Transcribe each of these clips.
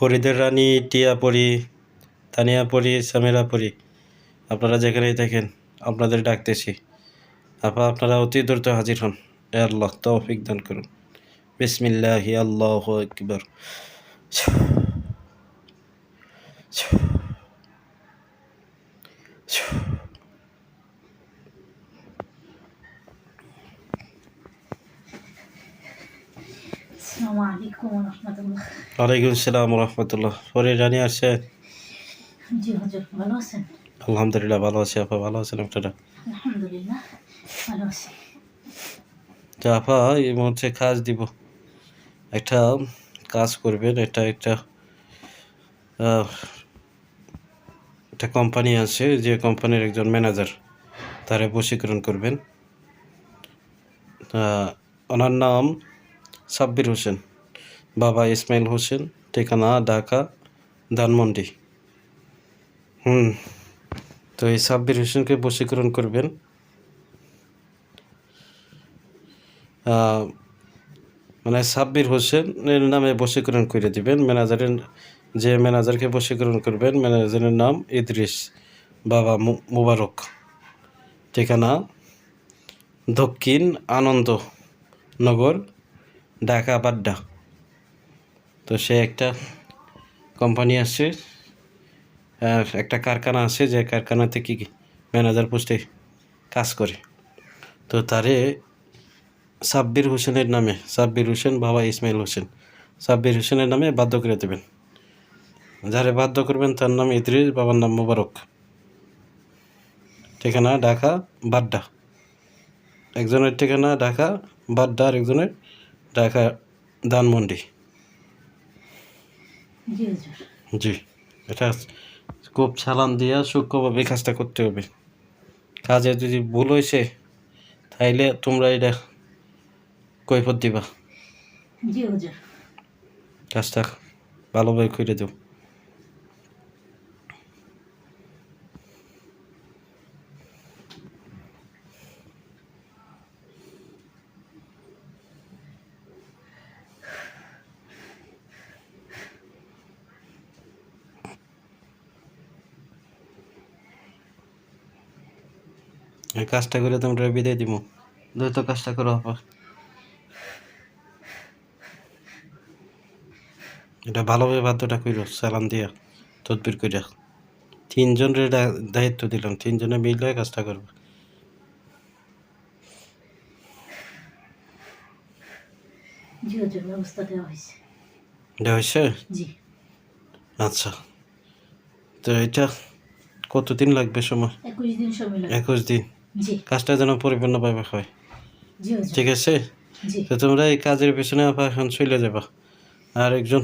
ফরিদের রানী টিয়াপরি তানিয়াপরি সামেরাপরি আপনারা যেখানেই থাকেন, আপনাদের ডাকতেছি। আপা, আপনারা অতি দ্রুত হাজির হন। এ আল্লাহ তৌফিক দান করুন। বিসমিল্লাহ, আল্লাহ আকবর। আসসালামু আলাইকুম। রহমতুল্লাহ ওয়ালাইকুম আসসালাম রহমতুল্লাহ। রানী আসছে। জি হজর ভালো আছেন? আলহামদুলিল্লাহ ভালো আছি। আপা ভালো আছেন আপনারা? আলহামদুলিল্লাহ ভালো আছি। তো আপা এই মুহূর্তে কাজ দিব। একটা কাজ করবেন এটা একটা একটা কোম্পানি আছে যে কোম্পানির একজন ম্যানেজার তারে বশীকরণ করবেন। ওনার নাম সাব্বির হোসেন, বাবা ইসমাইল হোসেন, ঠিকানা ঢাকা, ধানমন্ডি। হুম, তো এই সাব্বির হোসেনকে বশীকরণ করবেন। মানে সাব্বির হোসেনের নামে বশীকরণ করে দিবেন। ম্যানেজারের, যে ম্যানেজারকে বশীকরণ করবেন, ম্যানেজারের নাম ইদ্রিস বাবা মুবারক। ঠিকানা দক্ষিণ আনন্দ নগর ঢাকা বাড্ডা। তো সে একটা কোম্পানি আছে একটা কারখানা আছে, যে কারখানাতে কি কি ম্যানেজার পোস্টে কাজ করে। তো তারে সাব্বির হোসেনের নামে, সাব্বির হোসেন বাবা ইসমাইল হোসেন, সাব্বির হোসেনের নামে বাধ্য করে দেবেন। যারে বাধ্য করবেন তার নাম ইদ্রিস, বাবার নাম মোবারক। ঠিকানা ঢাকা বাড্ডা। একজনের ঠিকানা ঢাকা বাড্ডা, আর একজনের ঢাকা ধানমন্ডি। জি এটা খুব চালান দিয়া সূক্ষ্মভাবে কাজটা করতে হবে। কাজে যদি ভুল হয়েছে তাইলে তোমরা এটা কৈফত দিবা। কাজটা ভালোভাবে করে দেব এই কাজটা করে তোমরা বিদায় দিব দ্রুত কাজটা করো আপা এটা ভালোভাবে বাধ্যটা কইরো সালাম দিয়া তদবির কইরা। তিনজনের দায়িত্ব দিলাম তিনজনে মিলে কাজটা করব। দেওয়া হয়েছে। আচ্ছা। তো এটা কতদিন লাগবে সময়? একুশ দিন সময় একুশ দিন। জি কাজটা যেন পরিপূর্ণভাবে হয়। ঠিক আছে? তো তোমরা এই কাজের পিছনে আবার এখন চলে যাবা। আর একজন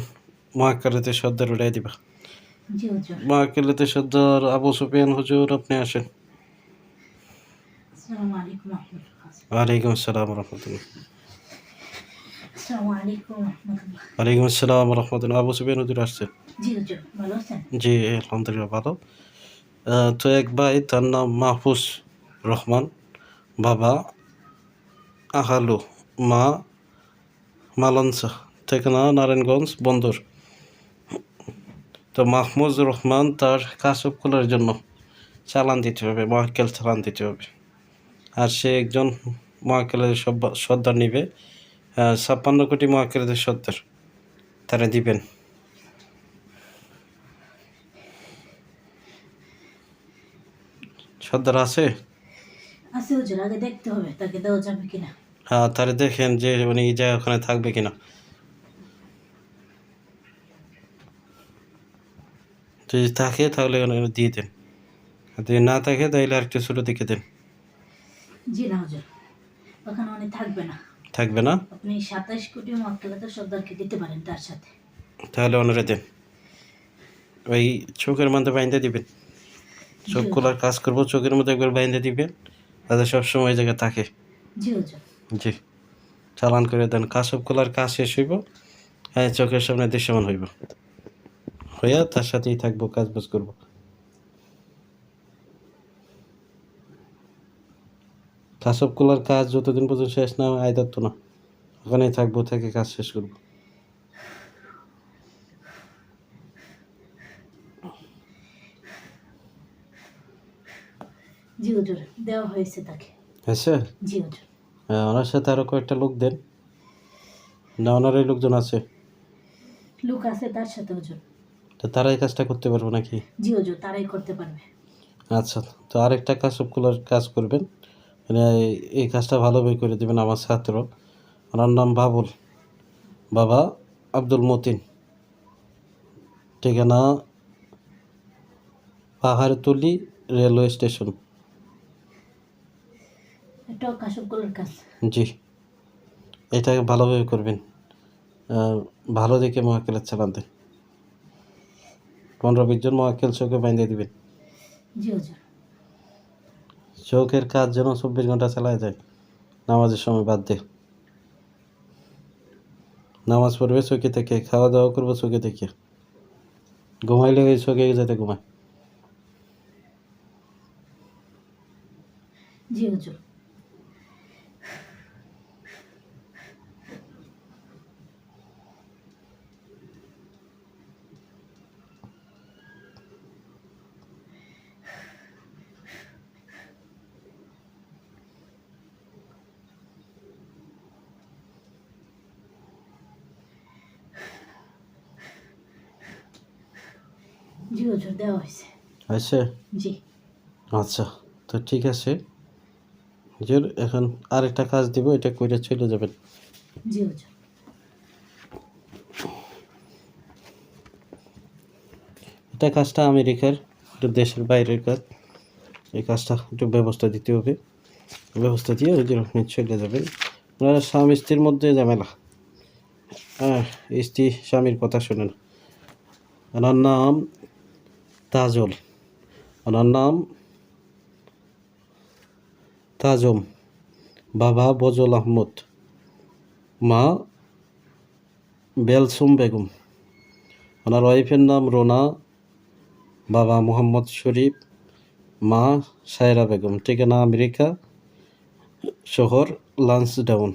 মহাকালেতে সর্দার উঠাই দিবা। মহাকালেতে সর্দার আবু সুফিয়ান হুজুর আপনি আসেন। ওয়ালাইকুম আসসালাম রহমতুল্লাহ। ওয়ালাইকুম আসসালাম রহমতুল্লাহ। আবু সুফিয়ান হুজুর আসছেন জি আলহামদুলিল্লাহ ভালো। তো এক ভাই তার নাম মাহফুজ। রহমান, বাবা, আহালু, মা, মালনসা, ঠিকানা নারায়ণগঞ্জ, বন্দর। তো মাহমুজ রহমান তার কাসব খোলার জন্য চালান দিতে হবে মহাকেল চালান দিতে হবে। আর সে একজন মহাকেলের সর্দার নিবে ছাপ্পান্ন কোটি মহাকেলের সর্দার তারা দিবেন। সর্দার আছে? আছে হজর আগে দেখতে হবে তাকে দেওয়া যাবে কিনা। হ্যাঁ তাহলে দেখেন যে উনি এই জায়গায় ওখানে থাকবে কিনা। যদি থাকে তাহলে দিয়ে দেন। যদি না থাকে তাহলে আর একটু ছোটো দিকে দেন। জি না হজর। ওখানে উনি থাকবে না। থাকবে না? আপনি সাতাইশ কোটি মক্কেলাতে সর্দারকে দিতে পারেন তার সাথে। তাহলে ওনারে দেন। ওই চোখের মধ্যে বাইন্দে দিবেন। চোখ খোলার কাজ করব চোখের মধ্যে একবার বাইন্দে দিবেন। তাতে সবসময় ওই জায়গায় থাকে। জি চালান করে দেন। কাসব খোলার কাজ শেষ হইব হ্যাঁ চোখের সামনে দৃশ্যমান হইব। হইয়া তার সাথেই থাকব কাজ বাজ করব। কাসব খোলার কাজ যতদিন পর্যন্ত শেষ না হয় তো না। ওখানেই থাকব থেকে কাজ শেষ করব। জি হুজুর দেওয়া হয়েছে তাকে। হয়েছে? জি হুজুর হ্যাঁ, ওনার সাথে আরও কয়েকটা লোক দেন। না ওনার লোকজন আছে? লোক আছে তার সাথে হুজুর তো তারা এই কাজটা করতে পারব নাকি? জি হুজুর তারাই করতে পারবে। আচ্ছা তো আরেকটা কাজ সবগুলোর কাজ করবেন। মানে এই- এই কাজটা ভালোভাবে করে দেবেন আমার ছাত্র। ওনার নাম বাবুল। বাবা আব্দুল মতিন। ঠিকানা পাহাড়তলি রেলওয়ে স্টেশন। এটাও কাশবগুলোর কাজ। জি। এটাকে ভালোভাবে করবেন। ভালো দেখে মহাকেলের চালান দেন পনেরো বিশ জন মহাকেল চোখে বাইন্ধে দিবেন। জি হুজুর। চোখের কাজ যেন চব্বিশ ঘণ্টা চালায় যায়। নামাজের সময় বাদ দে। নামাজ পড়বে চোখে থেকে খাওয়া দাওয়া করব চোখে থেকে। ঘুমাইলে ওই চোখে যাতে ঘুমায়। জি হুজুর। জি হুজুর দেওয়া হয়েছে। আছে জি। আচ্ছা তো ঠিক আছে। হুজুর এখন আরেকটা কাজ দিব এটা করে চলে যাবেন। জি হুজুর। এটা কাজটা আমেরিকার একটু দেশের বাইরের কাজ। এই কাজটা একটু ব্যবস্থা দিতে হবে। ব্যবস্থা দিয়ে হুজুর আপনি চলে যাবেন। ওনারা স্বামী স্ত্রীর মধ্যে ঝামেলা। হ্যাঁ স্ত্রী স্বামীর কথা শোনে না ওনার নাম তাজল। ওনার নাম তাজম। বাবা বজল আহমদ। মা বেলসুম বেগম। ওনার ওয়াইফের নাম রোনা। বাবা মোহাম্মদ শরীফ। মা সায়রা বেগম। ঠিকানা আমেরিকা শহর লান্সডাউন,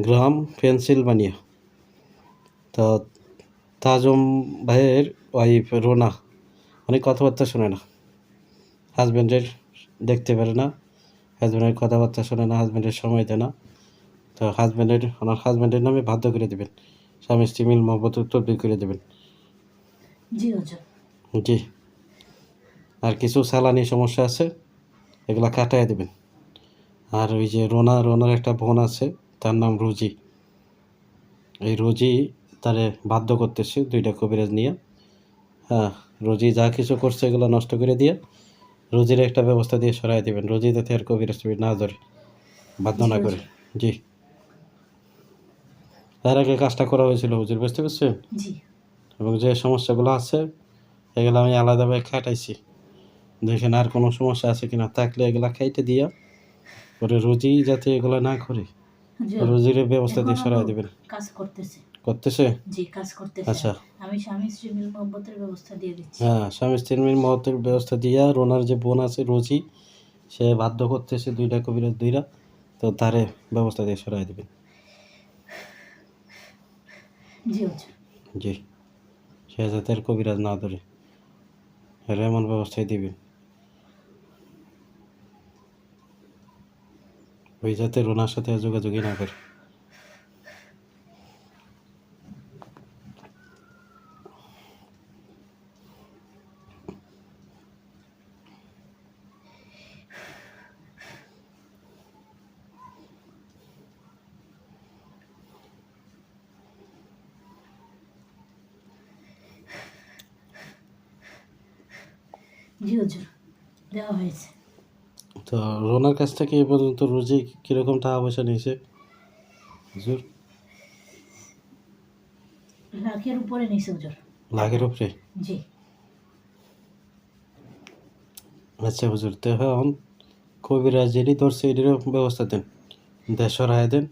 গ্রাম পেনসিলভানিয়া। তো তাজম ভাইয়ের ওয়াইফ রোনা। অনেক কথাবার্তা শোনে না। হাজব্যান্ডের দেখতে পারে না। হাজব্যান্ডের কথাবার্তা শোনে না হাজব্যান্ডের সময় দেয় না। তো হাজব্যান্ডের ওনার হাজব্যান্ডের নামে বাধ্য করে দেবেন। স্বামী স্ত্রী মিল মহব্বত তদবির করে দেবেন। জি জি। আর কিছু সালানি সমস্যা আছে এগুলা কাটায় দেবেন। আর ওই যে রোনা রোনার একটা বোন আছে তার নাম রুজি। এই রুজি তারে বাধ্য করতেছে দুইটা কবিরাজ নিয়ে। হ্যাঁ রোজি যা কিছু করছে এগুলো নষ্ট করে দিয়ে রোজির একটা ব্যবস্থা দিয়ে সরাই দেবেন। রোজি যাতে আর টবির না ধরে বাধ্য না করে। জি। তার আগে কাজটা করা হয়েছিল হুজুর বুঝতে পারছেন? এবং যে সমস্যাগুলো আছে এগুলো আমি আলাদাভাবে খাটাইছি। দেখেন আর কোনো সমস্যা আছে কিনা থাকলে এগুলা খাইতে দিয়া পরে রোজি যাতে এগুলো না করে রোজির ব্যবস্থা দিয়ে সরাই দেবেন। কাজ করতেছে। করতেছে? জি কাজ করতেছে। আচ্ছা। আমি স্বামী স্ত্রী মিল মোহব্বতের ব্যবস্থা দিয়ে দিচ্ছি। হ্যাঁ স্বামী স্ত্রীর মিল মহতের ব্যবস্থা দিয়া রোনার যে বোন আছে রোজি সে বাধ্য করতেছে দুইটা কবিরাজ দুইটা তো তারে ব্যবস্থা দিয়ে সরাই দেবেন জি হুজুর জি। সে যাতে আর কবিরাজ না ধরে। এর এমন ব্যবস্থাই দিবেন ওই যাতে রোনার সাথে যোগাযোগই না করে। জি হুজুর দেওয়া হয়েছে। তো রোনার কাছ থেকে এই পর্যন্ত রোজি কীরকম টাকা পয়সা নিয়েছে? হুজুর? লাখের উপরে নিছে হুজুর। লাখের উপরে? জি। আচ্ছা হুজুর তো এখন কবিরাজ যেটি ধরছে এটিরও ব্যবস্থা দেন। দেশর হায় দেন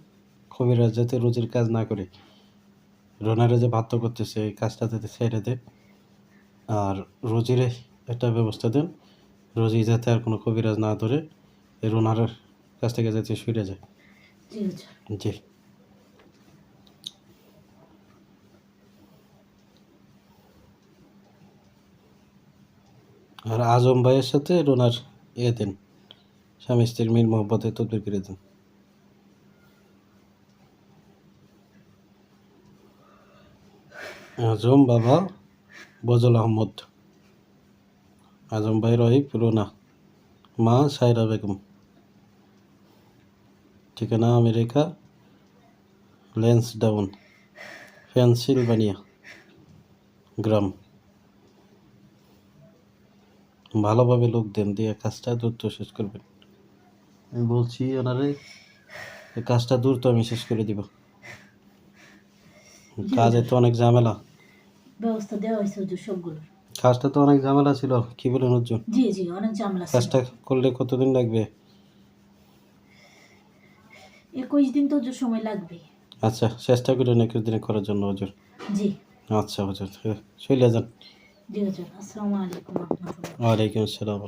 কবিরাজ যাতে রোজির কাজ না করে। রোনারে যে বাধ্য করতেছে এই কাজটা যাতে ছেড়ে দেন আর রোজিরে একটা ব্যবস্থা দেন। রোজি যাতে আর কোনো কবিরাজ না ধরে এই রোনার কাছ থেকে যাতে সরে যায়। জি জি। আর আজম ভাইয়ের সাথে রোনার এ দেন। স্বামী স্ত্রীর মিল মোহব্বতে তদবির করে দেন। আজম বাবা বজল আহমদ। আজম ভাই রহি পুরোনা। মা সাইরা বেগম। ঠিকানা আমেরিকা। Lansdowne Pennsylvania. গ্রাম। ভালোভাবে লোক দেন দিয়ে কাজটা দ্রুত শেষ করবেন। আমি বলছি ওনারে কাজটা দ্রুত আমি শেষ করে দিব। কাজে তো অনেক ঝামেলা। ব্যবস্থা দেওয়া হয়েছে হুজুর সবগুলোর। কাজটা তো অনেক ঝামেলা ছিল কি বলেন অর্জুন? জি জি অনেক ঝামেলা কাজটা করলে কতদিন লাগবে? একুশ দিন তো সময় লাগবে। আচ্ছা চেষ্টা করেন একুশ দিনে করার জন্য হজুর জি। আচ্ছা হজুর চলে যান। জি হুজুর আসসালামু আলাইকুম ওয়ালাইকুম আসসালাম।